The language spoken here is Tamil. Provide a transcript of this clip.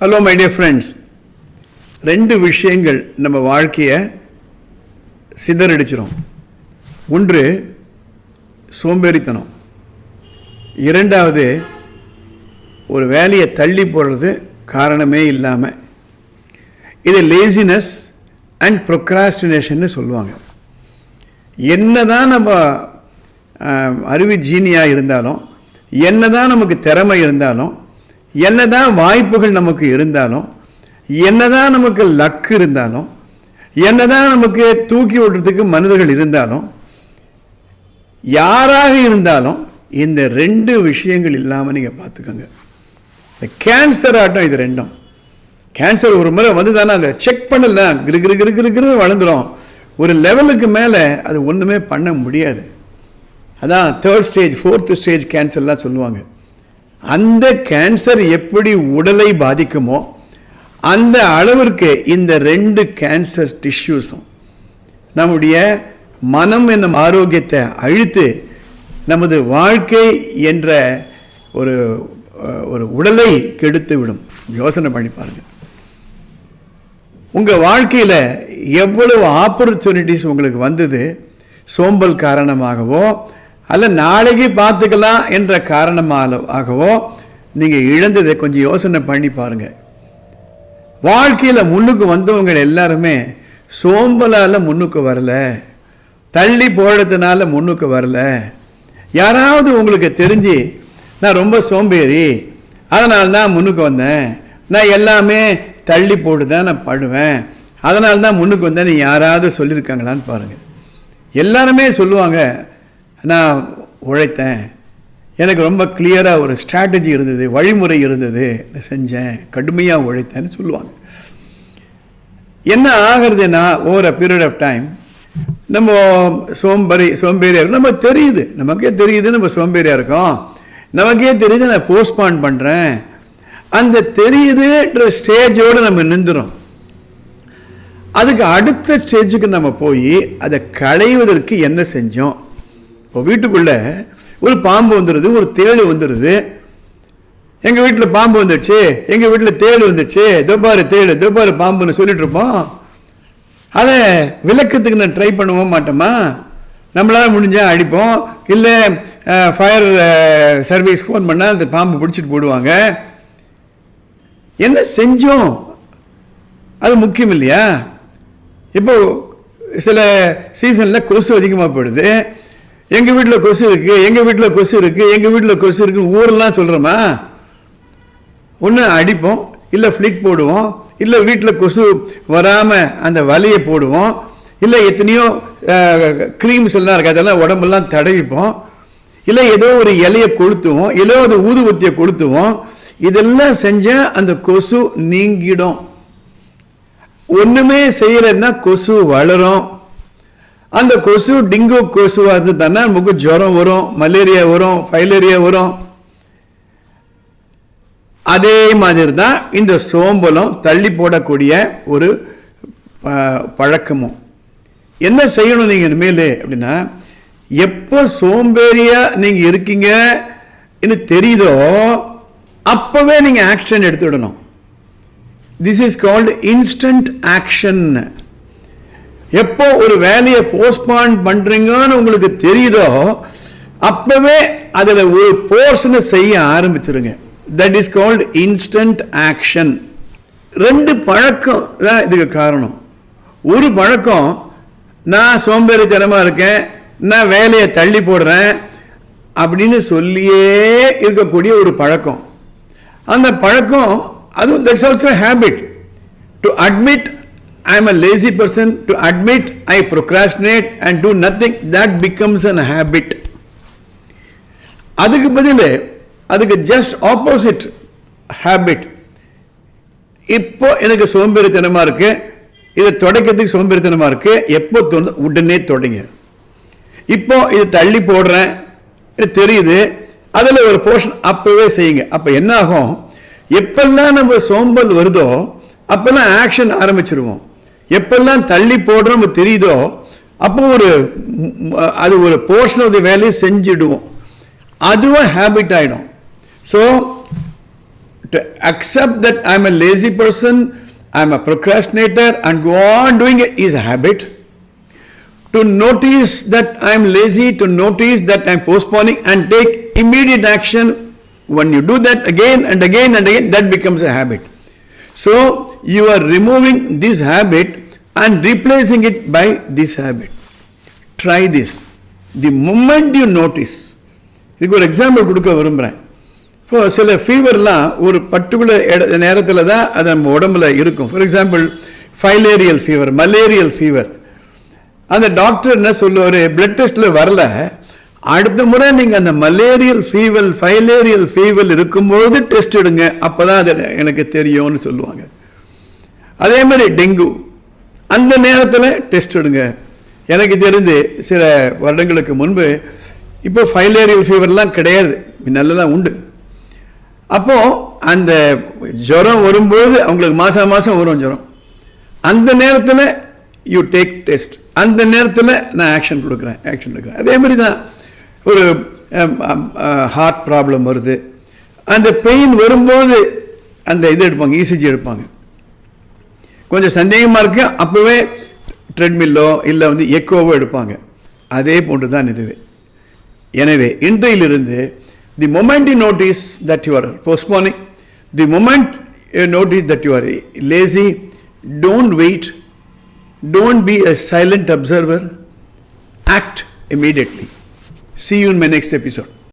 ஹலோ மை டியர் ஃப்ரெண்ட்ஸ் ரெண்டு விஷயங்கள் நம்ம வாழ்க்கையை சிதறடிச்சிடும் ஒன்று சோம்பேறித்தனம். இரண்டாவது ஒரு வேலையை தள்ளி போடுறது காரணமே இல்லாமல் இது லேசினஸ் அண்ட் ப்ரொக்ராஸ்டினேஷன்னு சொல்லுவாங்க. என்னதான் நம்ம அறிவு ஜீனியாக இருந்தாலும் என்னதான் நமக்கு திறமை இருந்தாலும் என்னதான் வாய்ப்புகள் நமக்கு இருந்தாலும் என்னதான் நமக்கு லக் இருந்தாலும் என்னதான் நமக்கு தூக்கி விடுறதுக்கு மனிதர்கள் இருந்தாலும் யாராக இருந்தாலும் இந்த ரெண்டு விஷயங்கள் இல்லாமல் நீங்கள் பார்த்துக்கோங்க. இந்த கேன்சர் ஆட்டம் இது ரெண்டும். கேன்சர் ஒரு முறை வந்து தானே அதை செக் பண்ணல கிரு கிரு கிரு கிரு கிரு வளர்ந்துரும். ஒரு லெவலுக்கு மேலே அது ஒன்றுமே பண்ண முடியாது. அதான் தேர்ட் ஸ்டேஜ் ஃபோர்த்து ஸ்டேஜ் கேன்சர்லாம் சொல்லுவாங்க. அந்த கேன்சர் எப்படி உடலை பாதிக்குமோ அந்த அளவிற்கு இந்த ரெண்டு கேன்சர் டிஷ்யூஸும் நம்முடைய மனம் என்னும் ஆரோக்கியத்தை அழித்து நமது வாழ்க்கை என்ற ஒரு ஒரு உடலை கெடுத்து விடும் யோசனை பண்ணி பாருங்கள் உங்கள் வாழ்க்கையில் எவ்வளவு ஆப்பர்ச்சுனிட்டிஸ் உங்களுக்கு வந்தது? சோம்பல் காரணமாகவோ அல்ல நாளைக்கு பார்த்துக்கலாம் என்ற காரணமாகவோ நீங்கள் இழந்ததை கொஞ்சம் யோசனை பண்ணி பாருங்கள் வாழ்க்கையில் முன்னுக்கு வந்தவங்க எல்லாருமே சோம்பலால் முன்னுக்கு வரல. தள்ளி போடுறதுனால முன்னுக்கு வரல. யாராவது உங்களுக்கு தெரிஞ்சு நான் ரொம்ப சோம்பேறி அதனால தான் முன்னுக்கு வந்தேன். நான் எல்லாமே தள்ளி போட்டு தான் நான் பண்ணுவேன் அதனால தான் முன்னுக்கு வந்தேன் யாராவது சொல்லியிருக்காங்களான்னு பாருங்கள் எல்லாருமே சொல்லுவாங்க நான் உழைத்தேன். எனக்கு ரொம்ப கிளியராக ஒரு ஸ்ட்ராட்டஜி இருந்தது வழிமுறை இருந்தது. செஞ்சேன் கடுமையாக உழைத்தேன்னு சொல்லுவாங்க. என்ன ஆகிறதுனா over a period of time நம்ம சோம்பேறி சோம்பேறியாக இருக்கும். நம்ம தெரியுது நமக்கே தெரியுது நம்ம சோம்பேறியாக இருக்கோம். நமக்கே தெரியுது நான் போஸ்ட்பான் பண்ணுறேன் அந்த தெரியுதுன்ற ஸ்டேஜோடு நம்ம நின்றுறோம். அதுக்கு அடுத்த ஸ்டேஜுக்கு நம்ம போய் அதை களைவதற்கு என்ன செஞ்சோம்? இப்போ வீட்டுக்குள்ளே ஒரு பாம்பு வந்துடுது ஒரு தேள் வந்துடுது எங்கள் வீட்டில் பாம்பு வந்துடுச்சு எங்கள் வீட்டில் தேள் வந்துடுச்சு தொப்பாரு தேள் தொப்பாரு பாம்புன்னு சொல்லிட்டு இருப்போம். அதை விளக்கத்துக்கு நான் ட்ரை பண்ணவும் மாட்டோமா? நம்மளால் முடிஞ்சால் அடிப்போம். இல்லை ஃபயர் சர்வீஸ் ஃபோன் பண்ணால் அந்த பாம்பு பிடிச்சிட்டு போடுவாங்க. என்ன செஞ்சோம்? அது முக்கியம் இல்லையா? இப்போது சில சீசனில் கொசு அதிகமாக போயிடுது எங்கள் வீட்டில் கொசு இருக்குது எங்கள் வீட்டில் கொசு இருக்குது எங்கள் வீட்டில் கொசு இருக்குது ஊரெல்லாம் சொல்கிறோமா ஒன்று அடிப்போம் இல்லை ஃப்ளிக் போடுவோம் இல்லை வீட்டில் கொசு வராமல் அந்த வலையை போடுவோம் இல்லை எத்தனையோ க்ரீம்ஸ் எல்லாம் இருக்கு அதெல்லாம் உடம்பெல்லாம் தடவிப்போம் இல்லை ஏதோ ஒரு இலையை கொளுத்துவோம் இல்லை ஒரு ஊதுபத்தியை கொளுத்துவோம் இதெல்லாம் செஞ்சால் அந்த கொசு நீங்கிடும். ஒன்றுமே செய்யலைன்னா கொசு வளரும். அந்த கொசு டிங்கு கொசுவாக இருந்ததுன்னா நமக்கு ஜுரம் வரும் மலேரியா வரும் ஃபைலேரியா வரும். அதே மாதிரி தான் இந்த சோம்பலும் தள்ளி போடக்கூடிய ஒரு பழக்கமும். என்ன செய்யணும் நீங்கள் இனிமேல் அப்படின்னா எப்போ சோம்பேறியாக நீங்கள் இருக்கீங்க தெரியுதோ அப்போவே நீங்கள் action எடுத்துவிடணும் this is called instant action எப்போ ஒரு வேலையை போஸ்ட்பான் பண்றீங்கன்னு உங்களுக்கு தெரியுதோ அப்பவே அதில் ஒரு போர்ஷனை செய்ய ஆரம்பிச்சிருங்க. That is called instant action ரெண்டு பழக்கம் தான் இதுக்கு காரணம். ஒரு பழக்கம் நான் சோம்பேறித்தனமாக இருக்கேன் நான் வேலையை தள்ளி போடுறேன் அப்படின்னு சொல்லியே இருக்கக்கூடிய ஒரு பழக்கம். அந்த பழக்கம் அதுவும் that's also habit to admit I am a lazy person to admit I procrastinate and do nothing that becomes an habit அதுக்கு பதில் அதுக்கு ஜஸ்ட் ஆப்போசிட் ஹேபிட் இப்போ எனக்கு சோம்பேறித்தனமாக இருக்கு. இதை தொடக்கிறதுக்கு சோம்பேறித்தனமாக இருக்கு. எப்போ தோணுது உடனே தொடங்க. இப்போ இது தள்ளி போடுறேன். தெரியுது. அதில் ஒரு போர்ஷன் அப்போவே செய்யுங்க. அப்போ என்ன ஆகும் எப்பெல்லாம் நம்ம சோம்பல் வருதோ அப்பெல்லாம் ஆக்ஷன் ஆரம்பிச்சிருவோம். எப்பெல்லாம் தள்ளி போடுறோம் தெரியுதோ அப்போ ஒரு அது ஒரு போர்ஷன் ஆஃப் தி வேலையை செஞ்சிடுவோம் அதுவும் ஹேபிட் ஆகிடும் so to accept that I am a lazy person I am a procrastinator and go on doing it is a habit to notice that I am lazy to notice that I am postponing and take immediate action when you do that again and again and again, that becomes a habit. So you are removing this habit and replacing it by this habit. Try this. The moment you notice, இதுக்கு ஒரு எக்ஸாம்பிள் கொடுக்க விரும்புகிறேன் இப்போ சில ஃபீவர்லாம் ஒரு பர்டிகுலர் இட நேரத்தில் தான் அது நம்ம உடம்புல இருக்கும். For example filarial fever malarial fever அந்த டாக்டர் என்ன சொல்லுவார்? பிளட் டெஸ்ட்டில் வரல. அடுத்த முறை நீங்கள் அந்த மலேரியல் ஃபீவர் ஃபைலேரியல் ஃபீவர் இருக்கும்பொழுது டெஸ்ட் எடுங்க. அப்போ தான் அது எனக்கு தெரியும்னு சொல்லுவாங்க. அதே மாதிரி டெங்கு அந்த நேரத்தில் டெஸ்ட் எடுங்க. எனக்கு தெரிந்து சில வருடங்களுக்கு முன்பு இப்போ ஃபைலேரியல் ஃபீவர்லாம் கிடையாது. நல்லதான் உண்டு. அப்போது அந்த ஜுரம் வரும்போது அவங்களுக்கு மாதம் மாதம் வரும் ஜுரம். அந்த நேரத்தில் யூ டேக் டெஸ்ட் அந்த நேரத்தில் நான் ஆக்ஷன் கொடுக்குறேன். ஆக்ஷன் எடுக்கிறேன். அதே மாதிரி தான் ஒரு um, um, uh, heart problem வருது. அந்த பெயின் வரும்போது அந்த இது எடுப்பாங்க இசிஜி எடுப்பாங்க. கொஞ்சம் சந்தேகமாக இருக்கு அப்போவே ட்ரெட்மில்லோ இல்லை வந்து எக்கோவோ எடுப்பாங்க. அதே போன்று தான் இதுவே. எனவே இன்றையிலிருந்து the moment you notice that you are postponing the moment you notice that you are lazy don't wait don't be a silent observer act immediately See you in my next episode.